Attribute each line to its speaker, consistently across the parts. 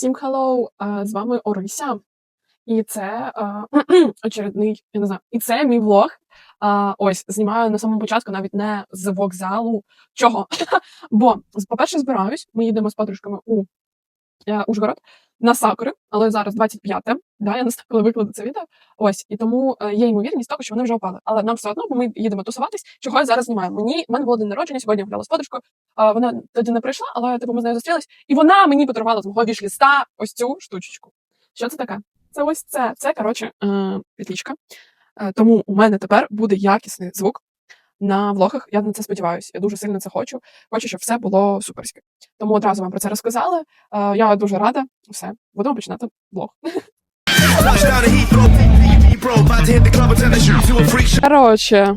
Speaker 1: Всім хеллоу! З вами Орися. І це а, очередний, я не знаю, і це мій влог. Ось знімаю на самому початку, навіть не з вокзалу. Чого? Бо, по-перше, збираюсь. Ми їдемо з подружками у е, Ужгород на Сакури, але зараз 25-те. Да, я не коли викладу це відео. Ось, і тому е, є ймовірність того, що вони вже опали. Але нам все одно, бо ми їдемо тусуватись, чого я зараз знімаю. Мені в мене було день народження, сьогодні я гуляла з подружкою. Вона тоді не прийшла, але типу ми з нею зустрілись, і вона мені подарувала з мого вішліста ось цю штучечку. Що це таке? Це ось це. Це коротше е, підлічка. Е, тому у мене тепер буде якісний звук на влогах. Я на це сподіваюся. Я дуже сильно це хочу. Хочу, щоб все було суперське. Тому одразу вам про це розказала. Е, я дуже рада. Все, будемо починати влог. Коротше,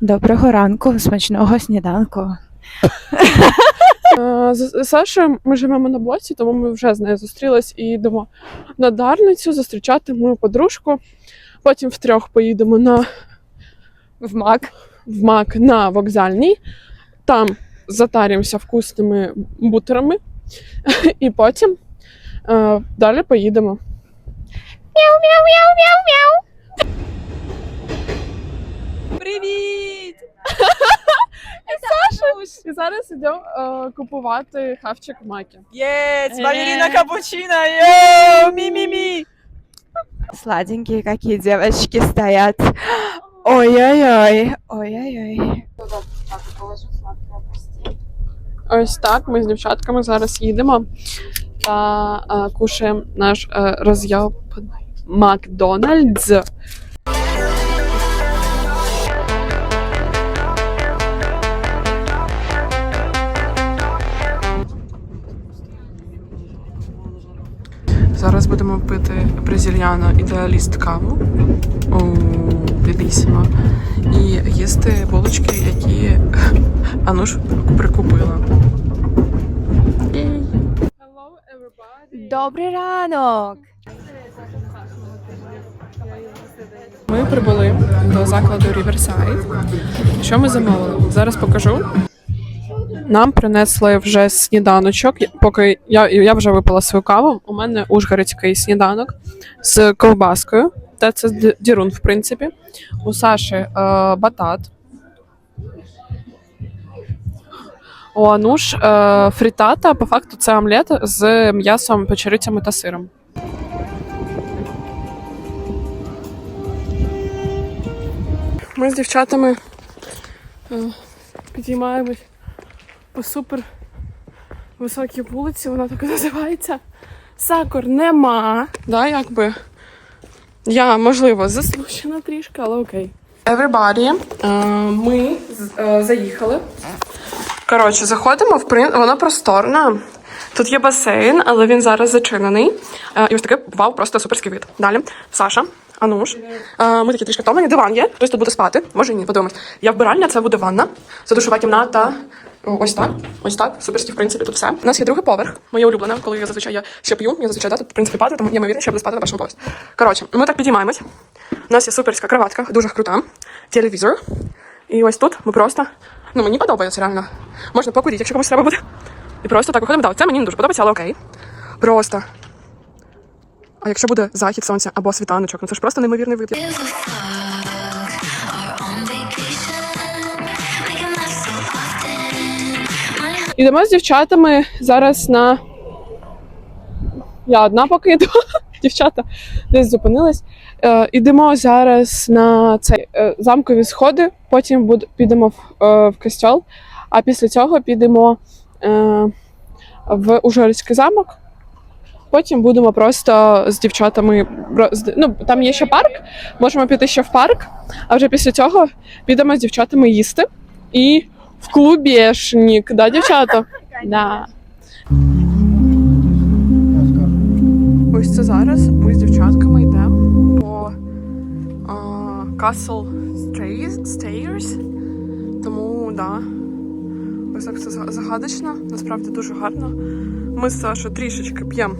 Speaker 2: Доброго ранку, смачного сніданку.
Speaker 1: Е, З з Сашою ми живемо на блоці, тому ми вже з нею зустрілись і йдемо на Дарницю зустрічати мою подружку. Потім втрьох поїдемо на
Speaker 2: В мак.
Speaker 1: в Мак на вокзальній. Там затарімося вкусними бутерами, і потім е, далі поїдемо. Мяу-мяу-мяу-мяу!
Speaker 2: Привіт!
Speaker 1: І зараз йдемо е, купувати хавчик маки.
Speaker 2: Єць,
Speaker 1: балерина
Speaker 2: капучино, йоу, ми-ми-ми! Сладенькие какие девочки стоят. Ой-ой-ой, ой-ой-ой.
Speaker 1: Ось так. Ми з дівчатками зараз їдемо та е, кушаємо наш е, Макдональдс. Зараз будемо пити бразильяно ідеаліст каву. Білісімо. І їсти булочки, які Ануш прикупила.
Speaker 2: Добрий ранок!
Speaker 1: Ми прибули до закладу Riverside. Що ми замовили? Зараз покажу. Нам принесли вже сніданочок, поки я, я вже випила свою каву. У мене ужгородський сніданок з ковбаскою. Та це дірун, в принципі. У Саші е, батат. У Ануш е, фрітата. По факту це омлет з м'ясом, печерицями та сиром. Ми з дівчатами е, підіймаємось по супер високій вулиці, вона так і називається. Сакур нема. Да, якби. Я, можливо, заслущена трішки, але окей. Everybody, е, ми е, заїхали. Коротше, заходимо, в прин... воно просторне. Тут є басейн, але він зараз зачинений. Е, і ось таке вау, просто суперський вид. Далі Саша, Ануш. Ми такі трішки втомлені. Диван є, хтось тут буде спати. Може ні, подивимось. Я вбиральня, це буде ванна. Це душова кімната. Ось так, ось так. Суперський, в принципі, тут все. У нас є другий поверх. Моє улюблене, коли я зазвичай я ще п'ю, я зазвичай да, тут, в принципі, падаю, тому я ймовірно, що я буду спати на першому поверсі. Коротше, ми так підіймаємось. У нас є суперська кроватка, дуже крута. Телевізор. І ось тут ми просто. Ну, мені подобається реально. Можна покурити, якщо комусь треба буде. І просто так виходимо. Так, це мені не дуже подобається, але окей. Просто. А якщо буде захід сонця або світаночок, ну це ж просто неймовірний вид. Ідемо з дівчатами зараз на. Я одна поки йду. Дівчата десь зупинились. Е, ідемо зараз на цей е, замкові сходи, потім підемо в, е, в костьол, а після цього підемо е, в Ужгородський замок. Потім будемо просто з дівчатами. Ну, там є ще парк, можемо піти ще в парк, а вже після цього підемо з дівчатами їсти. І в клубешник, да, дівчата? Да. Ось це зараз ми з дівчатками йдемо по а, Castle Stairs, Stairs. Тому, да. Ось так це загадочно, насправді дуже гарно. Ми з Сашою трішечки п'ємо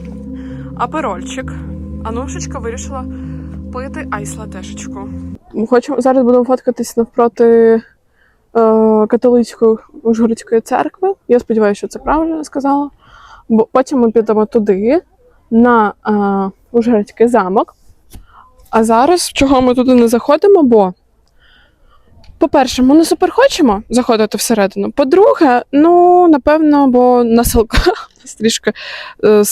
Speaker 1: аперольчик, а Нушечка вирішила пити айс-латешечку. Ми хочемо зараз будемо фоткатись навпроти католицької Ужгородської церкви. Я сподіваюся, що це правильно сказала. Бо потім ми підемо туди, на е, Ужгородський замок. А зараз чого ми туди не заходимо? Бо, по-перше, ми не супер хочемо заходити всередину. По-друге, ну, напевно, бо на селках трішки е,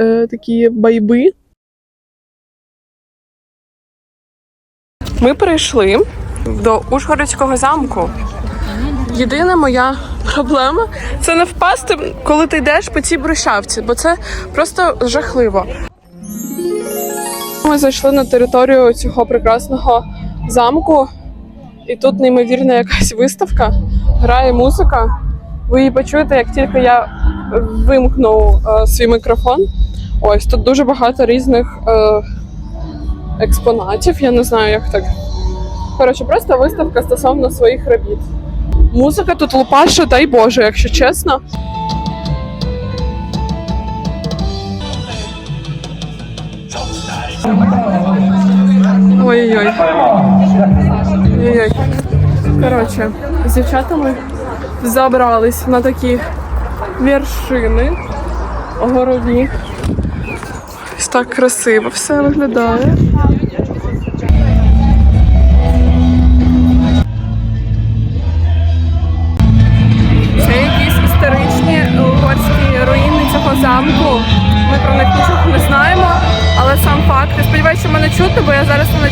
Speaker 1: е, такі байби. Ми прийшли до Ужгородського замку. Єдина моя проблема це не впасти, коли ти йдеш по цій брусчавці, бо це просто жахливо. Ми зайшли на територію цього прекрасного замку, і тут неймовірна якась виставка, грає музика. Ви її почуєте, як тільки я вимкну е, свій мікрофон. Ось тут дуже багато різних е, експонатів. Я не знаю, як так. Коротше, просто виставка стосовно своїх робіт. Музика тут лупаше, дай Боже, якщо чесно. Ой-ой-ой. Ой-ой. Коротше, з дівчатами забрались на такі вершини горові. Так красиво все виглядає.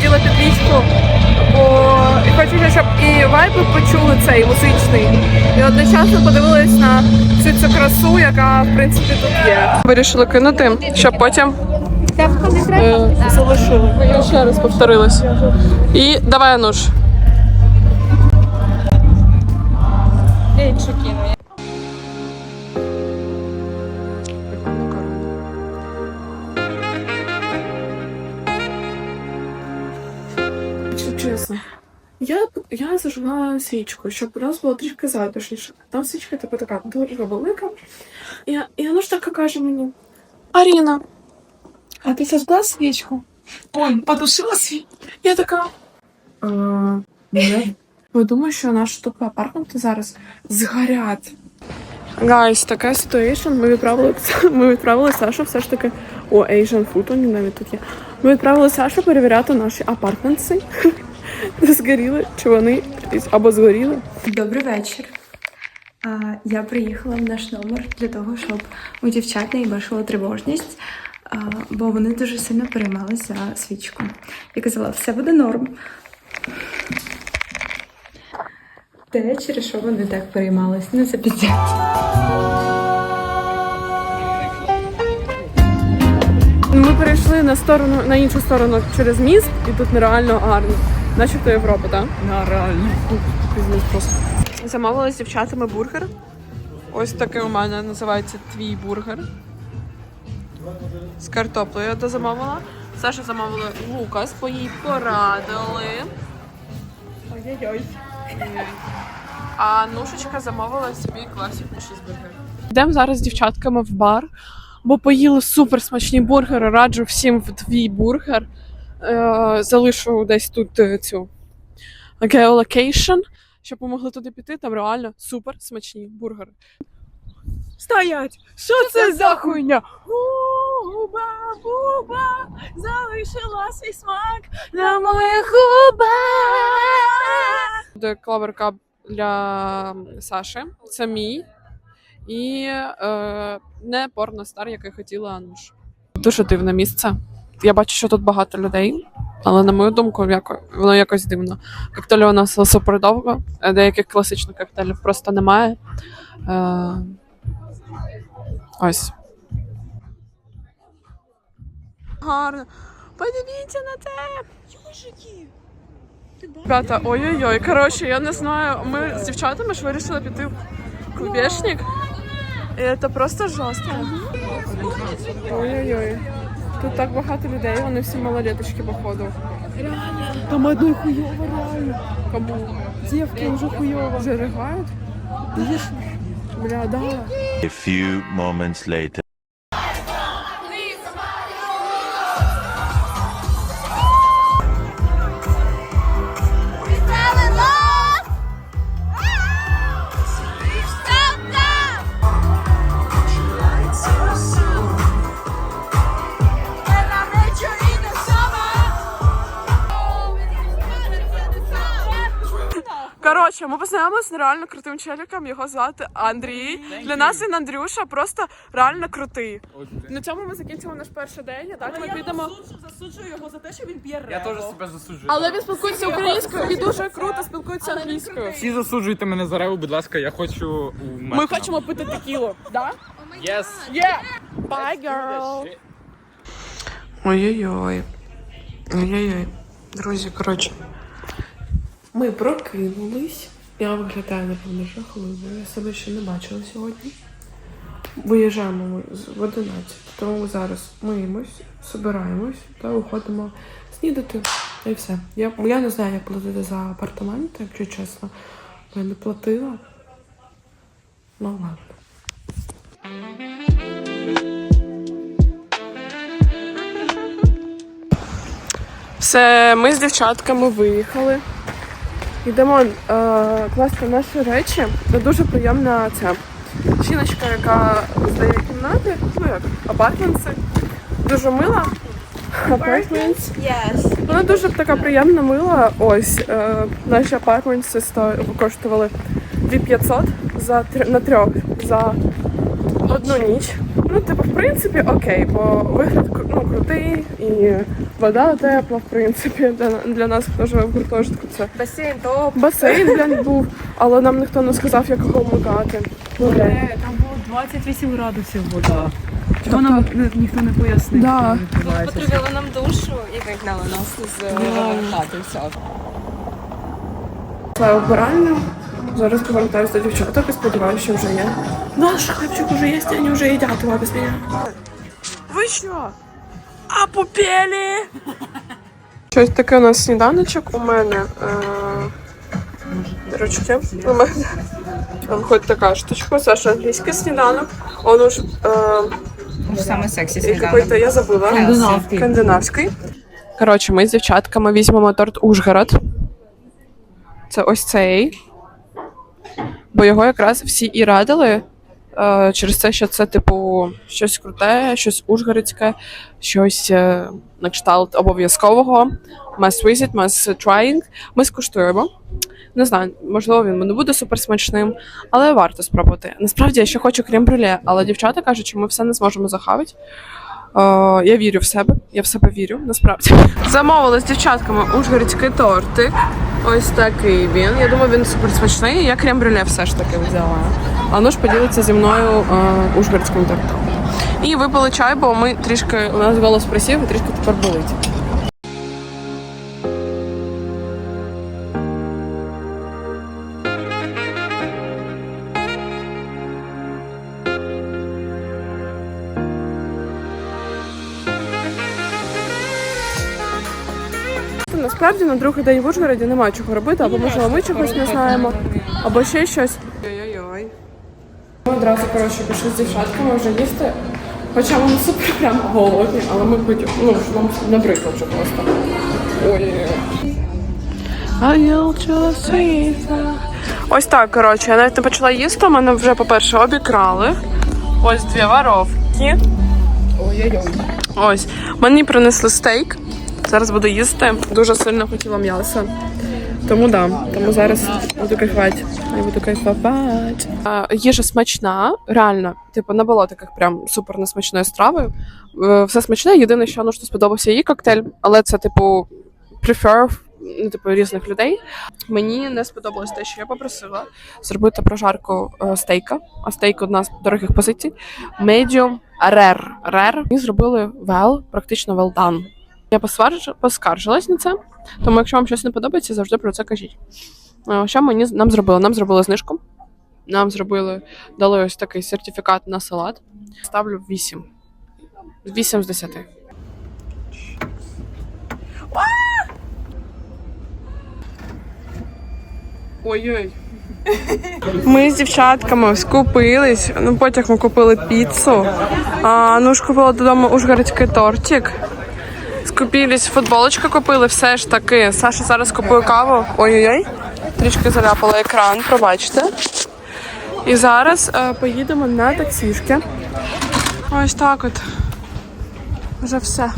Speaker 1: Не наділа підвічку. Бо і хочу, щоб і вайби почули цей музичний. І одночасно подивились на всю цю красу, яка в принципі тут є. Вирішили кинути, щоб потім е, залишили. Я ще раз повторилась. І давай Ануш. Якщо чесно, я, я зажгла свічку, щоб у нас було трішки затишніше. Там свічка типу така дуже велика. І, і вона ж така каже мені: Аріна,
Speaker 3: А ты сожгла свечку? Ой, потушила свечку?
Speaker 1: я така. «Е. Ви думаєте, що наші тупі апартаменти зараз згорять? Гайс, така ситуація. Ми відправили ми відправили Сашу все ж таки. О, Asian Food, вони навіть тут є. Ми відправили Сашу перевіряти наші апартменти. Згоріли, чи вони або згоріли.
Speaker 4: Добрий вечір. А, Я приїхала в наш номер для того, щоб у дівчат не бачила тривожність, а, бо вони дуже сильно переймалися за свічку. Я казала, все буде норм. Те, через що вони так переймались, не запіздять.
Speaker 1: Ми перейшли на сторону на іншу сторону через міст, і тут нереально гарно. Начебто Європа, так?
Speaker 3: реально.
Speaker 1: Пиздець просто. Замовила з дівчатами бургер. Ось такий у мене називається твій бургер. З картоплею я замовила. Саша замовила лукас, бо їй порадили.
Speaker 3: Ой-ой-ой.
Speaker 1: А Нушечка замовила собі класику чизбургер. Йдемо зараз з дівчатками в бар, бо поїли супер смачні бургери. Раджу всім в твій бургер. Е, залишу десь тут е, цю геолокейшн, щоб ви могли туди піти. Там реально супер смачні бургери.
Speaker 3: Стоять! Що це за хуйня? Губа, буба, залишила свій смак на моїх губах.
Speaker 1: Буде клаверкап для Саші. Це мій. І е, не порностар, який хотіла Ануш. Дуже дивне місце. Я бачу, що тут багато людей, але на мою думку, яко, воно якось дивно. Коктейлі у нас супер довго, е, деяких класичних коктейлів просто немає. Е, ось. Гарно. Подивіться на це. Ребята, ой-ой-ой, коротше, я не знаю. Ми з дівчатами ж вирішили піти в клубешник. І це просто жорстко. Ой-ой-ой. Тут так багато людей, вони всі малолеточки, походу.
Speaker 3: Там одной хуйово реально.
Speaker 1: Кому?
Speaker 3: Дівки вже хуйово.
Speaker 1: Заригають? Бля, да.
Speaker 5: A few moments later.
Speaker 1: Коротше, ми познайомилися з нереально крутим челіком, його звати Андрій. Для нас він Андрюша просто реально крутий. На цьому ми закінчимо наш перший день, а далі ми підемо.
Speaker 6: Засуджую його за те, що він п'є
Speaker 7: Я теж себе засуджую.
Speaker 1: Але він спілкується українською і дуже круто спілкується англійською.
Speaker 7: Всі засуджуйте мене за реву, будь ласка, я хочу у
Speaker 1: Ми хочемо пити текілу, да?
Speaker 7: Yes.
Speaker 1: Yeah! Bye, girl! Ой-ой-ой. Ой-ой-ой. Друзі, коротше. Ми прокинулись. Я виглядаю, напевно, жахливо. Я себе ще не бачила сьогодні. Виїжджаємо ми в 11, тому зараз миємось, собираємось та виходимо снідати. Й все. Я, я не знаю, як платити за апартаменти, якщо чесно. Я не платила. Ну ладно. Все, ми з дівчатками виїхали. Йдемо е, класти наші речі. Це дуже приємна ця жіночка, яка здає кімнати, ну як апартменти. Дуже мила. Апартментс.
Speaker 2: Yes.
Speaker 1: Вона дуже така приємна, мила. Ось е, наші апартменти сто- коштували 2500 за на трьох за одну ніч. Ну, типу, в принципі, окей, бо вигляд ну, крутий і вода тепла, в принципі, для, для нас, хто живе в гуртожитку. Це
Speaker 2: Басейн топ.
Speaker 1: басейн блін, був, але нам ніхто не сказав, як його вмикати. Ну, блін.
Speaker 6: Там було 28 градусів вода. Чого нам ні- ніхто не пояснив?
Speaker 1: Да.
Speaker 6: що відбувається?
Speaker 2: Нам душу і вигнала нас з хати. Все.
Speaker 1: Це вбиральня. Зараз повертаюся до дівчаток і сподіваюся, що вже є. Наш хлопчик уже є, вони вже їдять його без мене. Ви що? А попели? Щось таке у нас сніданочок. У мене е, ручки. У мене там хоч така штучка. Саша англійський сніданок. Он уж е,
Speaker 2: Саме сексі
Speaker 1: какой-то я забула.
Speaker 6: Скандинавський.
Speaker 1: Скандинавський. Коротше, ми з дівчатками візьмемо торт Ужгород. Це ось цей. Бо його якраз всі і радили. е, Через те, що це, типу, щось круте, щось ужгородське, щось е, на кшталт обов'язкового. Must visit, must trying. Ми скуштуємо. Не знаю, можливо, він не буде суперсмачним, але варто спробувати. Насправді я ще хочу крем-брюле, але дівчата кажуть, що ми все не зможемо захавати. Е, я вірю в себе, я в себе вірю, насправді. Замовила з дівчатками ужгородський тортик. Ось такий він. Я думаю, він супер смачний. Я крем-брюле все ж таки взяла. А ну ж поділиться зі мною е, ужгородським тортом. І випили чай, бо ми трішки, у нас голос просів і трішки тепер болить. Насправді на другий день в Ужгороді немає чого робити, або можливо ми чогось не знаємо, або ще щось. Ой-ой-ой. Ми одразу коротше пішли з дівчатками вже їсти. Хоча ми супер прямо голодні, але ми хоч, ну, нам набрикло вже просто. Ой-ой-ой. Ось так, коротше, я навіть не почала їсти, мене вже, по-перше, обікрали. Ось дві воровки. Ой-ой-ой. Ось. Мені принесли стейк. Зараз буду їсти. Дуже сильно хотіла м'яса. Тому да, тому зараз буду кайфувати. Я буду кайфувати. Їжа смачна, реально. Типу, не було таких прям супер несмачної страви. Е, Все смачне. Єдине, що ну, що сподобався її коктейль, але це, типу, prefer, ну, типу, різних людей. Мені не сподобалось те, що я попросила зробити прожарку е, стейка. А стейк одна з дорогих позицій. Medium rare. Rare. Мені зробили well, практично well done. Я поскаржилась на це, тому якщо вам щось не подобається, завжди про це кажіть. Е, Що мені нам зробили? Нам зробили знижку. Нам зробили, дали ось такий сертифікат на салат. Ставлю 8. 8 з 10. Ой-ой. Ми з дівчатками скупились. Ну, потім ми купили піцу. А, ну ж купила додому ужгородський тортик. Скупились, футболочку купили, все ж таки. Саша зараз купує каву. Ой-ой-ой. Трішки заляпала екран, пробачте. І зараз е, поїдемо на таксішки. Ось так от. Вже все.